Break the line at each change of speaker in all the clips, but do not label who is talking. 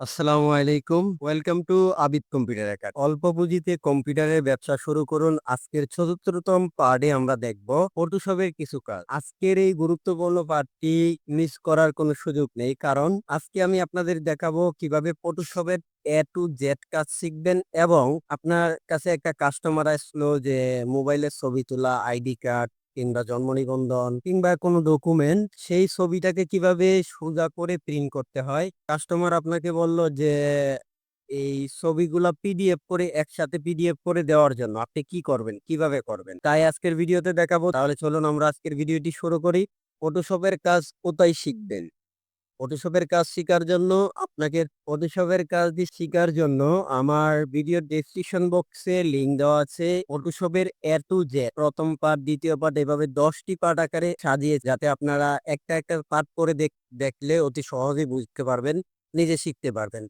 আসসালামু আলাইকুম। Welcome to Abid computer academy অল্প পুঁজিতে কম্পিউটারের ব্যবসা শুরু করুন। আজকের চতুর্থতম পার্টে আমরা দেখব ফটোশপের কিছু কাজ। আজকের এই গুরুত্বপূর্ণ পার্টটি মিস করার কোনো সুযোগ নেই। কারণ আজকে আমি আপনাদের দেখাবো কীভাবে ফটোশপের এ টু জেড কাজ শিখবেন এবং আপনার কাছে একটা কাস্টমার আসলো যে মোবাইলের ছবি তোলা, আইডি কার্ড কিংবা জন্ম নিবন্ধন কিংবা কোনো ডকুমেন্ট সেই ছবিটাকে কীভাবে সোজা করে প্রিন্ট করতে হয়? কাস্টমার আপনাকে বলল যে এই ছবিগুলা পিডিএফ করে একসাথে পিডিএফ করে দেওয়ার জন্য আপনি কি করবেন? কীভাবে করবেন? তাই আজকের ভিডিওতে দেখাবো। তাহলে চলুন আমরা আজকের ভিডিওটি শুরু করি। ফটোশপের কাজ কোথায় শিখবেন? ফটোশপের কাজ শেখার জন্য, আপনাকে ফটোশপের কাজ শেখার জন্য আমার ভিডিও ডেসক্রিপশন বক্সে লিংক দেওয়া আছে। ফটোশপের এ টু প্রথম পার্ট দ্বিতীয় পার্ট এভাবে দশটি পার্ট আকারে সাজিয়ে যাতে আপনারা একটা একটা পার্ট করে দেখলে অতি সহজেই বুঝতে পারবেন, নিজে শিখতে পারবেন।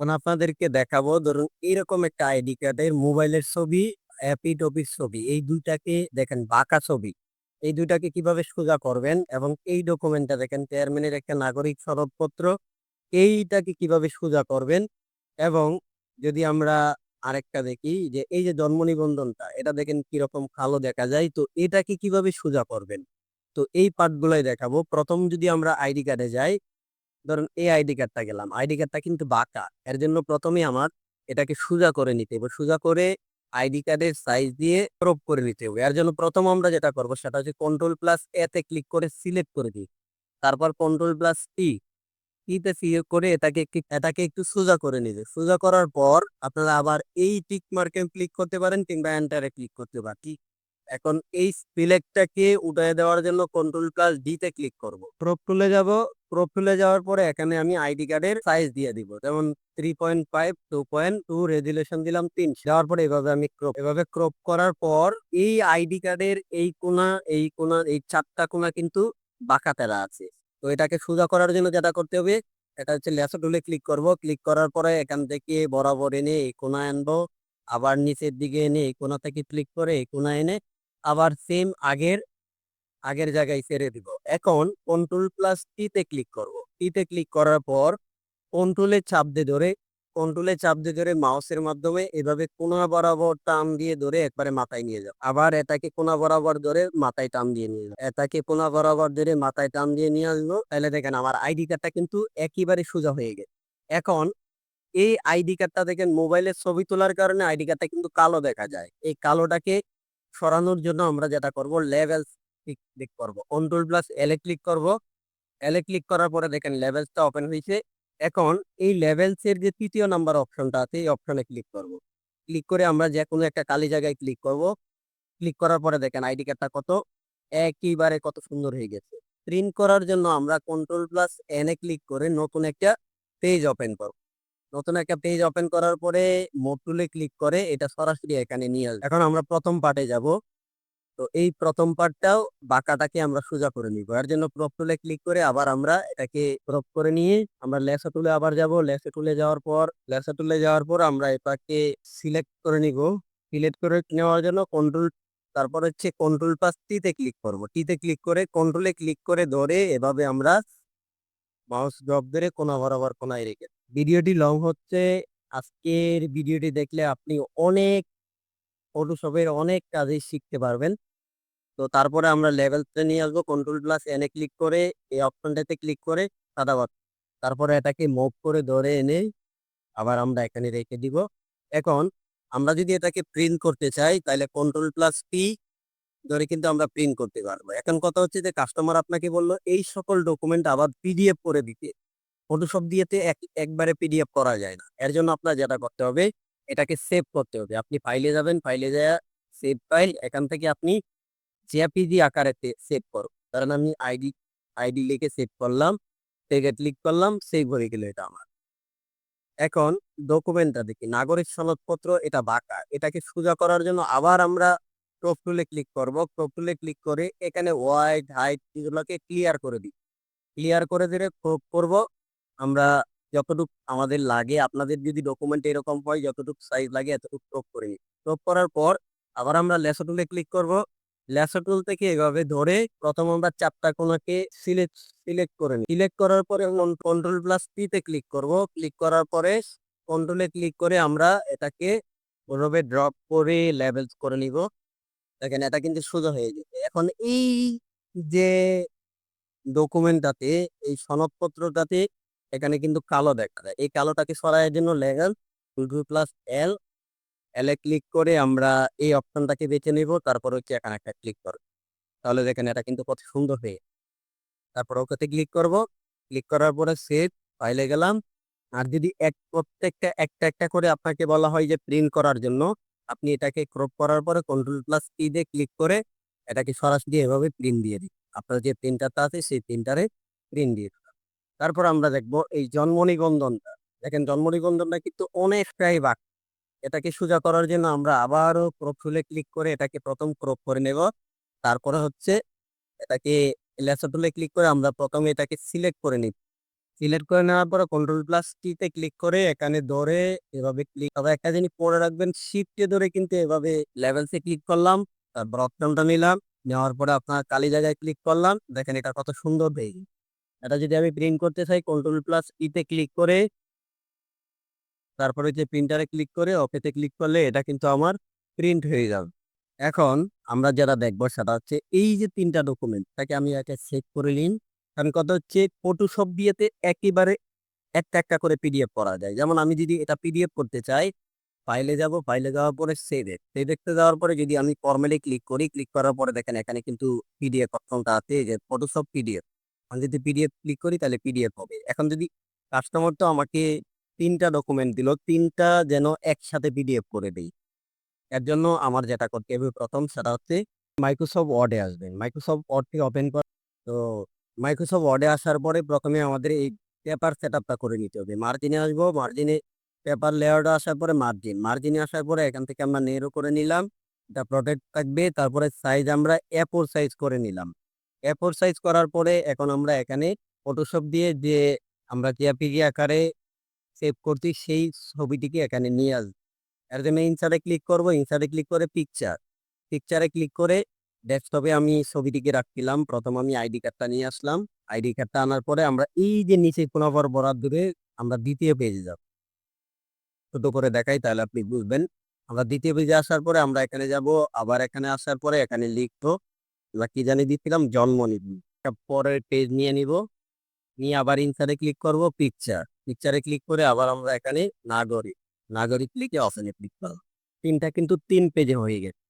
এখন আপনাদেরকে দেখাবো, ধরুন এরকম একটা আইডি কার্ডের মোবাইলের ছবি অ্যাপিড অফিস ছবি। এই দুইটাকে দেখেন, বাঁকা ছবি। এই দুইটাকে কীভাবে সোজা করবেন এবং এই ডকুমেন্টটা দেখেন চেয়ারম্যানের একটা নাগরিক সনদপত্র, এইটাকে কীভাবে সোজা করবেন এবং যদি আমরা আরেকটা দেখি যে এই যে জন্ম নিবন্ধনটা, এটা দেখেন কীরকম কালো দেখা যায়, তো এটাকে কীভাবে সোজা করবেন? তো এই পার্টগুলোই দেখাবো। প্রথম যদি আমরা আইডি কার্ডে যাই, ধরুন এই আইডি কার্ডটা গেলাম। আইডি কার্ডটা কিন্তু বাঁকা, এর জন্য প্রথমে আমার এটাকে সোজা করে নিতে হবে। সোজা করে আইডি কার্ডের সাইজ দিয়ে ক্রপ করে নিতে হবে। এর জন্য প্রথম আমরা যেটা করব সেটা হচ্ছে কন্ট্রোল প্লাস এতে ক্লিক করে সিলেক্ট করে দিই। তারপর কন্ট্রোল প্লাস টি টিতে সিলেক্ট করে এটাকে এটাকে একটু সোজা করে নিতে সোজা করার পর আপনারা আবার এই টিক মার্কে ক্লিক করতে পারেন কিংবা এন্টারে ক্লিক করতে পারেন। এখন এই সিলেক্টটাকে উঠায় দেওয়ার জন্য কন্ট্রোল প্লাস ডি তে ক্লিক করব। ক্রপ টুলে যাব ক্রপ টুলে যাওয়ার পরে এখানে আমি আইডি কার্ডের সাইজ দিয়ে দিব। যেমন three point five two point two resolution দিলাম তিন, দেওয়ার পরে এভাবে আমি ক্রপ এভাবে ক্রপ করার পর এই আইডি কার্ডের এই কোনা এই কোনা, এই চারটা কোনা কিন্তু বাঁকা তেরা আছে। তো এটাকে সোজা করার জন্য যেটা করতে হবে, এটা হচ্ছে লেসা টুলে ক্লিক করব। ক্লিক করার পরে এখান থেকে বরাবর এনে এই কোনা আনব, আবার নিচের দিকে এনে এই কোনা থেকে ক্লিক করে এই কোনা এনে আবার সেম আগের আগের জায়গায় ছেড়ে দিব। এখন কন্ট্রোল প্লাস টিতে ক্লিক করব। টিতে ক্লিক করার পর কন্ট্রোলে চাপ দিয়ে ধরে কন্ট্রোলে চাপ দিয়ে ধরে মাউসের মাধ্যমে এভাবে কোনা বরাবর টান দিয়ে ধরে একবারে মাথায় নিয়ে যাও। আবার এটাকে কোনা বরাবর ধরে মাথায় টান দিয়ে নিয়ে যাও। এটাকে কোনা বরাবর ধরে মাথায় টান দিয়ে নিয়ে আসব। তাহলে দেখেন আমার আইডি কার্ডটা কিন্তু একেবারে সোজা হয়ে গেছে। এখন এই আইডি কার্ডটা দেখেন মোবাইলের ছবি তোলার কারণে আইডি কার্ডটা কিন্তু কালো দেখা যায়। এই কালোটাকে সরানোর জন্য আমরা যেটা করব লেভেলস ক্লিক করব। কন্ট্রোল প্লাস এলে ক্লিক করব। এলে ক্লিক করার পরে দেখেন লেভেলসটা ওপেন হয়েছে। এখন এই লেভেলস এর যে তৃতীয় নাম্বার অপশনটা আছে, এই অপশনে ক্লিক করব। ক্লিক করে আমরা যে কোনো একটা কালি জায়গায় ক্লিক করব। ক্লিক করার পরে দেখেন আইডি কার্ডটা কত? একইবারে কত সুন্দর হয়ে গেছে। প্রিন্ট করার জন্য আমরা কন্ট্রোল প্লাস এনে ক্লিক করে নতুন একটা পেজ ওপেন করব। নতুন একটা পেজ ওপেন করার পরে মোড টুলে ক্লিক করে এটা সরাসরি এখানে নিয়ে আসবে। এখন আমরা প্রথম পার্টে যাব। তো এই প্রথম পার্টটাও বাঁকাটাকে আমরা সোজা করে নিব। এর জন্য ক্রপ টুলে ক্লিক করে আবার আমরা এটাকে ক্রপ করে নিয়ে আমরা লেসা টুলে আবার যাব। লেসা টুলে যাওয়ার পর লেসা টুলে যাওয়ার পর আমরা এটাকে সিলেক্ট করে নিব। সিলেক্ট করে নেওয়ার জন্য কন্ট্রোল তারপর হচ্ছে কন্ট্রোল পাস টিতে ক্লিক করব। টিতে ক্লিক করে কন্ট্রোলে ক্লিক করে ধরে এভাবে আমরা মাউস ড্রপ ধরে কোনা বরাবর কোনায় রেখে ভিডিওটি লং হচ্ছে, আজকের ভিডিওটি দেখলে আপনি অনেক ফটোশপের অনেক কাজই শিখতে পারবেন। তো তারপরে আমরা লেভেলতে নিয়ে আসব কন্ট্রোল প্লাস এনে ক্লিক করে, এই অপশনটাতে ক্লিক করে, সাদা তারপরে এটাকে মুভ করে ধরে এনে আবার আমরা এখানে রেখে দিব। এখন আমরা যদি এটাকে প্রিন্ট করতে চাই, তাহলে কন্ট্রোল প্লাস পি ধরে কিন্তু আমরা প্রিন্ট করতে পারব। এখন কথা হচ্ছে যে কাস্টমার আপনাকে বলল, এই সকল ডকুমেন্ট আবার পিডিএফ করে দিতে। ফটোশপ দিয়েতে এক, একবারে পিডিএফ করা যায় না। এর জন্য আপনার যেটা করতে হবে, এটাকে সেভ করতে হবে। আপনি ফাইলে যাবেন ফাইলে যায় সেভ ফাইল এখান থেকে আপনি জেপিজি আকারে সেভ করো কারণ আমি আইডি আইডি লিখে সেভ করলাম সেভে ক্লিক করলাম সেভ হয়ে গেল এটা আমার। এখন ডকুমেন্টটা দেখি। নাগরিক সনদপত্র, এটা বাঁকা। এটাকে সোজা করার জন্য আবার আমরা ক্রপ টুলে ক্লিক করব। ক্রপ টুলে ক্লিক করে এখানে হোয়াইট হাইট এগুলোকে ক্লিয়ার করে দিই। ক্লিয়ার করে দিলে ক্রপ করব। আমরা যতটুক আমাদের লাগে, আপনাদের যদি ডকুমেন্ট এরকম হয়, যতটুকু সাইজ লাগে, এতটুকু ক্রপ করে নিই। ক্রপ করার পর আবার আমরা লেসো টুলে ক্লিক করব। ল্যাসো টুল থেকে এভাবে ধরে প্রথম আমরা চারটা কোণাকে সিলেক্ট সিলেক্ট করে নিই। সিলেক্ট করার পরে কন্ট্রোল প্লাস পি তে ক্লিক করব। ক্লিক করার পরে কন্ট্রোলে ক্লিক করে আমরা এটাকে ওভাবে ড্রপ করে লেভেলস করে নিব। দেখেন, এটা কিন্তু সোজা হয়ে যাবে এখন এই যে ডকুমেন্টটাতে এই সনদপত্রটাতে এখানে কিন্তু কালো দেখা যায়। এই কালোটাকে সরানোর জন্য লেভেল কন্ট্রোল প্লাস এল এলে ক্লিক করে আমরা এই অপশনটাকে বেছে নিব, তারপর হচ্ছে এখানে একটা ক্লিক করব। তাহলে দেখেন, এটা কিন্তু কত সুন্দর হয়ে তারপর ওকেতে ক্লিক করব। ক্লিক করার পরে সেভ ফাইলে গেলাম। আর যদি এক, প্রত্যেকটা একটা একটা করে আপনাকে বলা হয় যে প্রিন্ট করার জন্য আপনি এটাকে ক্রপ করার পরে কন্ট্রোল প্লাস কি দিয়ে ক্লিক করে এটাকে সরাসরি এভাবে প্রিন্ট দিয়ে দিই আপনার যে প্রিন্টারটা আছে সেই প্রিন্টারে প্রিন্ট দিয়ে তারপর আমরা দেখব এই জন্ম নিবন্ধনটা। দেখেন জন্ম নিবন্ধনটা কিন্তু অনেকটাই বাক। এটাকে সোজা করার জন্য আমরা আবারও ক্রপ টুলে ক্লিক করে এটাকে প্রথম ক্রপ করে নেব। তারপরে হচ্ছে এটাকে লেসার টুলে ক্লিক করে আমরা প্রথমে এটাকে সিলেক্ট করে নিই সিলেক্ট করে নেওয়ার পরে কন্ট্রোল প্লাস তে ক্লিক করে এখানে ধরে এভাবে ক্লিক তবে একটা জিনিস পরে রাখবেন শিফটে ধরে কিন্তু এভাবে লেভেলসে ক্লিক করলাম, তারপর অপশনটা নিলাম, নেওয়ার পরে আপনার কালি জায়গায় ক্লিক করলাম, দেখেন এটা কত সুন্দর গেছে। এটা যদি আমি প্রিন্ট করতে চাই কন্ট্রোল প্লাস ইতে ক্লিক করে, তারপরে যে প্রিন্টারে ক্লিক করে ওকেতে ক্লিক করলে এটা কিন্তু আমার প্রিন্ট হয়ে যাবে। এখন আমরা যারা দেখব সেটা হচ্ছে এই যে তিনটা ডকুমেন্ট তাকে আমি একটা সেভ করে নিন। কারণ কথা হচ্ছে ফটোশপ দিয়েতে একেবারে একটা একটা করে পিডিএফ করা যায়। যেমন আমি যদি এটা পিডিএফ করতে চাই ফাইলে যাব ফাইলে যাওয়ার পরে সেভ সেই দেখতে যাওয়ার পরে যদি আমি ফর্মালি ক্লিক করি ক্লিক করার পরে দেখেন এখানে কিন্তু পিডিএফ অপশনটা আছে যে ফটোশপ পিডিএফ আমি যদি পিডিএফ ক্লিক করি তাহলে পিডিএফ হবে। এখন যদি কাস্টমার তো আমাকে তিনটা ডকুমেন্ট দিল, তিনটা যেন একসাথে পিডিএফ করে দেই। এর জন্য আমার যেটা করতে হবে প্রথম সেটা হচ্ছে মাইক্রোসফট ওয়ার্ডে আসবেন। মাইক্রোসফট ওয়ার্ডটি ওপেন কর তো মাইক্রোসফট ওয়ার্ডে আসার পরে প্রথমে আমাদের এই পেপার সেট আপটা করে নিতে হবে। মার্জিনে আসব মার্জিনে পেপার লেয়ারটা আসার পরে মার্জিন মার্জিনে আসার পরে এখান থেকে আমরা নেরো করে নিলাম, এটা প্রোটেক্ট থাকবে, তারপরে সাইজ আমরা ফোর সাইজ করে নিলাম। ফোর সাইজ করার পরে এখন আমরা এখানে ফটোশপ দিয়ে যে আমরা জেপিজি আকারে সেভ করছি, সেই ছবিটিকে এখানে নিয়ে আসব এর জন্য ইনসার্টে ক্লিক করব। ইনসার্টে ক্লিক করে পিকচার পিকচারে ক্লিক করে ডেস্কটপে আমি ছবিটিকে রাখছিলাম। প্রথম আমি আইডি কার্ডটা নিয়ে আসলাম। আইডি কার্ডটা আনার পরে আমরা এই যে নিচে কোনাবার বরাদ দূরে আমরা দ্বিতীয় পেজে যাব। ছোট করে দেখাই তাহলে আপনি বুঝবেন। আমরা দ্বিতীয় পেজে আসার পরে আমরা এখানে যাব, আবার এখানে আসার পরে এখানে লিখব, আমরা কি জানি দিচ্ছিলাম জন্ম নিব পরের পেজ নিয়ে নিব। নিয়ে আবার ইনসারে ক্লিক করব পিকচার পিকচারে ক্লিক করে আবার আমরা এখানে নাগরিক। নাগরিক লিখে অপশনে ক্লিক করব। তিনটা কিন্তু তিন পেজে হয়ে গেছে।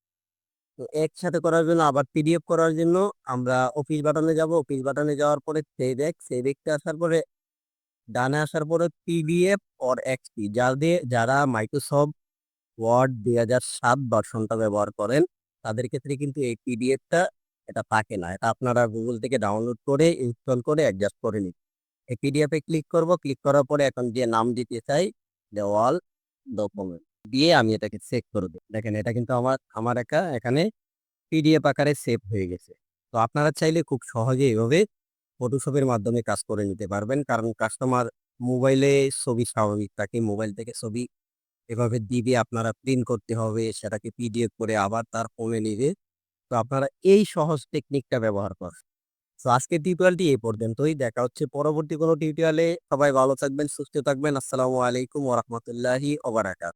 তো একসাথে করার জন্য, আবার পিডিএফ করার জন্য আমরা অফিস বাটনে যাব। অফিস বাটনে যাওয়ার পরে সেই দেখ, সেই দেখতে আসার পরে, ডানে আসার পরে পিডিএফ অর এক্সপি যাদের যারা মাইক্রোসফট ওয়ার্ড দুই হাজার সাত ভার্সনটা ব্যবহার করেন, তাদের ক্ষেত্রে কিন্তু এই পিডিএফটা এটা থাকে না। এটা আপনারা গুগল থেকে ডাউনলোড করে ইনস্টল করে অ্যাডজাস্ট করে নিন। এই পিডিএফে ক্লিক করব ক্লিক করার পরে এখন যে নাম দিতে চাই, দেওয়াল ডকুমেন্ট দিয়ে আমি এটাকে চেক করে দিই। দেখেন, এটা কিন্তু আমার আমার একা এখানে পিডিএফ আকারে সেভ হয়ে গেছে। তো আপনারা চাইলে খুব সহজে এভাবে ফটোশপের মাধ্যমে কাজ করে নিতে পারবেন। কারণ কাস্টমার মোবাইলে ছবি স্বাভাবিক থাকে মোবাইল থেকে ছবি এভাবে দিবে, আপনারা প্রিন্ট করতে হবে, সেটাকে পিডিএফ করে আবার তার ফোনে নিবে। তো আপনারা এই সহজ টেকনিকটা ব্যবহার করেন তো আজকের টিউটোরিয়ালটি এই পর্যন্তই। দেখা হচ্ছে পরবর্তী কোনো টিউটোরিয়ালে সবাই ভালো থাকবেন, সুস্থ থাকবেন। আসসালামু আলাইকুম ওরহমতুল্লাহি ওবারাকাত